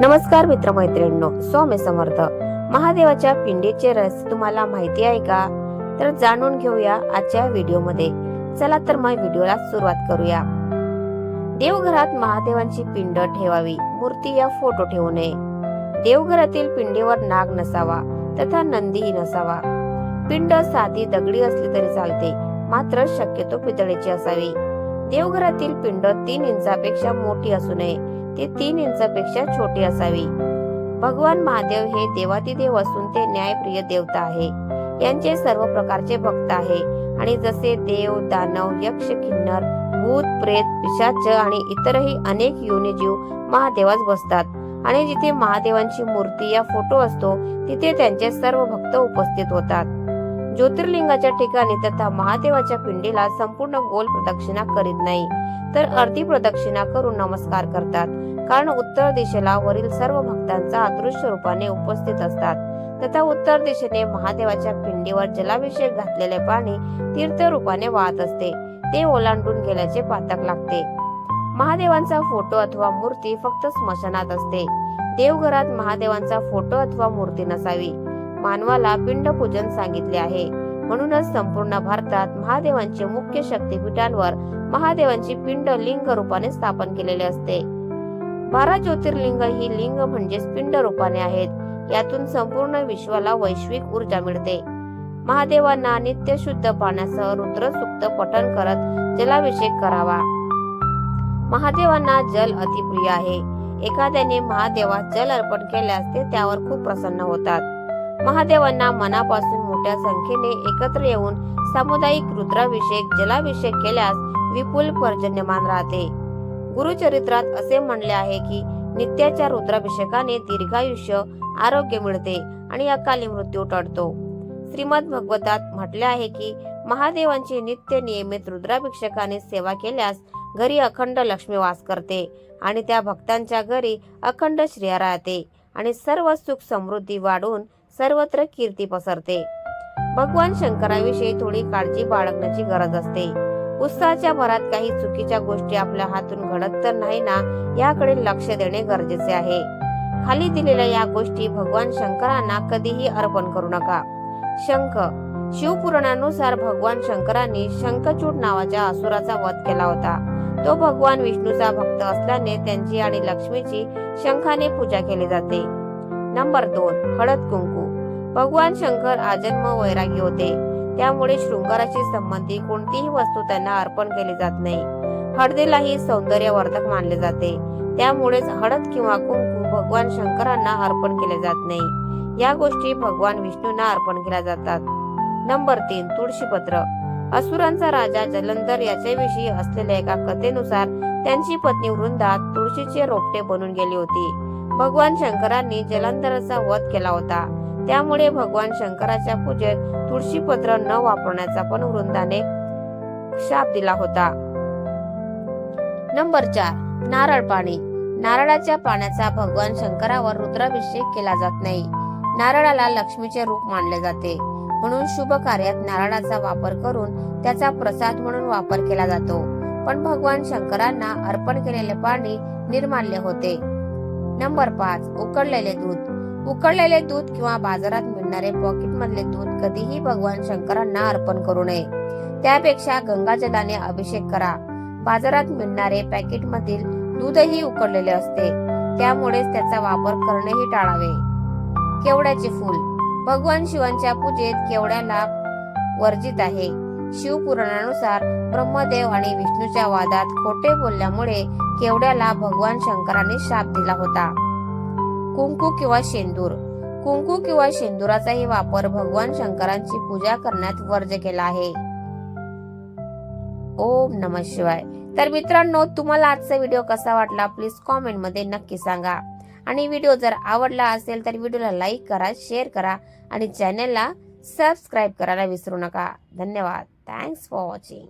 नमस्कार मित्रमैत्रिणींनो स्वामी समर्थ. महादेवाच्या पिंडीचे रस तुम्हाला माहिती आहे का? तर जाणून घेऊया आजच्या व्हिडिओमध्ये. चला तर मग व्हिडिओला सुरुवात करूया. देवघरात महादेवांची पिंड ठेवावी मूर्ती या फोटो ठेवू नये. देवघरातील पिंडीवर नाग नसावा तथा नंदीही नसावा. पिंड साधी दगडी असली तरी चालते मात्र शक्यतो पितळेची असावी. देवघरातील पिंड तीन इंचापेक्षा मोठी असू नये ती तीन इंचापेक्षा छोटी असावी. भगवान महादेव हे देवातिदेव असून ते न्यायप्रिय देवता आहे. यांचे सर्व प्रकारचे भक्त आहे. आणि जसे देव दानव यक्ष किन्नर भूत प्रेत पिशाच आणि इतरही अनेक योनिजीव महादेवास बसतात. आणि जिथे महादेवांची मूर्ती या फोटो असतो तिथे त्यांचे सर्व भक्त उपस्थित होतात. ज्योतिर्लिंगाच्या ठिकाणी तथा महादेवाच्या पिंडीला संपूर्ण गोल प्रदक्षिणा करीत नाही तर अर्धी प्रदक्षिणा करून नमस्कार करतात. कारण उत्तर दिशेला वरील सर्व भक्तांचा अदृश्य रूपाने उपस्थित असतात. तथा उत्तर दिशेने महादेवाच्या पिंडीवर जलाभिषेक घातलेले पाणी तीर्थ रूपाने वाहत असते. ते ओलांडून गेल्याचे पातक लागते. महादेवांचा फोटो अथवा मूर्ती फक्त स्मशानात असते. देवघरात महादेवांचा फोटो अथवा मूर्ती नसावी. मानवाला पिंड पूजन सांगितले आहे. म्हणूनच संपूर्ण भारतात महादेवांचे मुख्य शक्तिपीठांवर महादेवांची पिंड लिंग रूपाने स्थापन केलेले असते. बारा ज्योतिर्लिंग ही लिंग म्हणजेच पिंड रूपाने आहेत. यातून संपूर्ण विश्वाला वैश्विक ऊर्जा मिळते. महादेवांना नित्य शुद्ध पाण्यासह रुद्र सुक्त पठण करत जलाभिषेक करावा. महादेवांना जल अतिप्रिय आहे. एखाद्याने महादेवास जल अर्पण केल्यास ते त्यावर खूप प्रसन्न होतात. महादेवांना मनापासून मोठ्या संख्येने एकत्र येऊन सामुदायिक रुद्राभिषेक जलाभिषेक केल्यास विपुल पर्जन्यमान राहते. गुरुचरित्रात असे म्हणले आहे की नित्याच्या रुद्राभिषेकाने दीर्घायुष्य आरोग्य मिळते आणि अकाली मृत्यू टळतो. श्रीमद भगवतात म्हटले आहे की महादेवांची नित्य नियमित रुद्राभिषेकाने सेवा केल्यास घरी अखंड लक्ष्मी वास करते आणि त्या भक्तांच्या घरी अखंड श्रेय राहते आणि सर्व सुख समृद्धी वाढून सर्वत्र कीर्ती पसरते. भगवान शंकराविषयी थोडी काळजी बाळगण्याची गरज असते. उत्साहाच्या भरात काही चुकीच्या गोष्टी आपल्या हातून घडत तर नाही ना याकडे लक्ष देणे गरजेचे आहे. खाली दिलेल्या या गोष्टी भगवान शंकरांना कधीही अर्पण करू नका. शंख. शिवपुराणानुसार भगवान शंकरांनी शंखचूड नावाच्या असुराचा वध केला होता. तो भगवान विष्णूचा भक्त असल्याने त्यांची आणि लक्ष्मीची शंखाने पूजा केली जाते. नंबर दोन. हळद कुंकू. भगवान शंकर आजन्म वैरागी होते. त्यामुळे शृंगाराशी संबंधित कोणतीही वस्तू त्यांना अर्पण केली जात नाही. हळदीलाही सौंदर्यवर्धक मानले जाते. त्यामुळेच हळद किंवा कुंकू भगवान शंकरांना अर्पण केले जात नाही. या गोष्टी भगवान विष्णूंना अर्पण केल्या जातात. नंबर तीन तुळशीपत्र. असुरांचा राजा जलंधर याच्याविषयी असलेल्या एका कथेनुसार त्यांची पत्नी वृंदा तुळशीचे रोपटे बनून गेली होती. भगवान शंकरांनी जलंधराचा वध केला होता. त्यामुळे भगवान शंकराच्या पूजेत तुळशीपत्र न वापरण्याचा पण वृंदाने शाप दिला होता. नंबर चार नारळ पाणी. नारळाच्या पाण्याचा भगवान शंकरावर रुद्राभिषेक केला जात नाही. नारळाला लक्ष्मीचे रूप मानले जाते. म्हणून शुभ कार्यात नारळाचा वापर करून त्याचा प्रसाद म्हणून वापर केला जातो. पण भगवान शंकरांना अर्पण केलेले पाणी निर्माल्य होते. नंबर पाच उकडलेले दूध. उकळलेले दूध किंवा बाजारात मिळणारे पॉकेट मधले दूध कधीही भगवान शंकरांना अर्पण करू नये. त्यापेक्षा गंगाजलाने अभिषेक करा. बाजारात मिळणारे पॅकेट मधील दूधही उकळलेले असते. त्यामुळेच त्याचा वापर करणेही टाळावे. केवड्याचे फूल. भगवान शिवांच्या पूजेत केवड्याला वर्जित आहे. शिवपुराणानुसार ब्रह्मदेव आणि विष्णूच्या वादात खोटे बोलल्यामुळे केवड्याला भगवान शंकराने शाप दिला होता. कुंकू किंवा शेंदूर. कुंकू किंवा शेंदुराचाही वापर भगवान शंकरांची पूजा करण्यात वर्ज केला आहे. ओम नम शिवाय. तर मित्रांनो तुम्हाला आजचा व्हिडिओ कसा वाटला प्लीज कॉमेंटमध्ये नक्की सांगा. आणि व्हिडिओ जर आवडला असेल तर व्हिडिओला लाईक करा शेअर करा आणि चॅनलला सबस्क्राईब करायला विसरू नका. धन्यवाद. Thanks for watching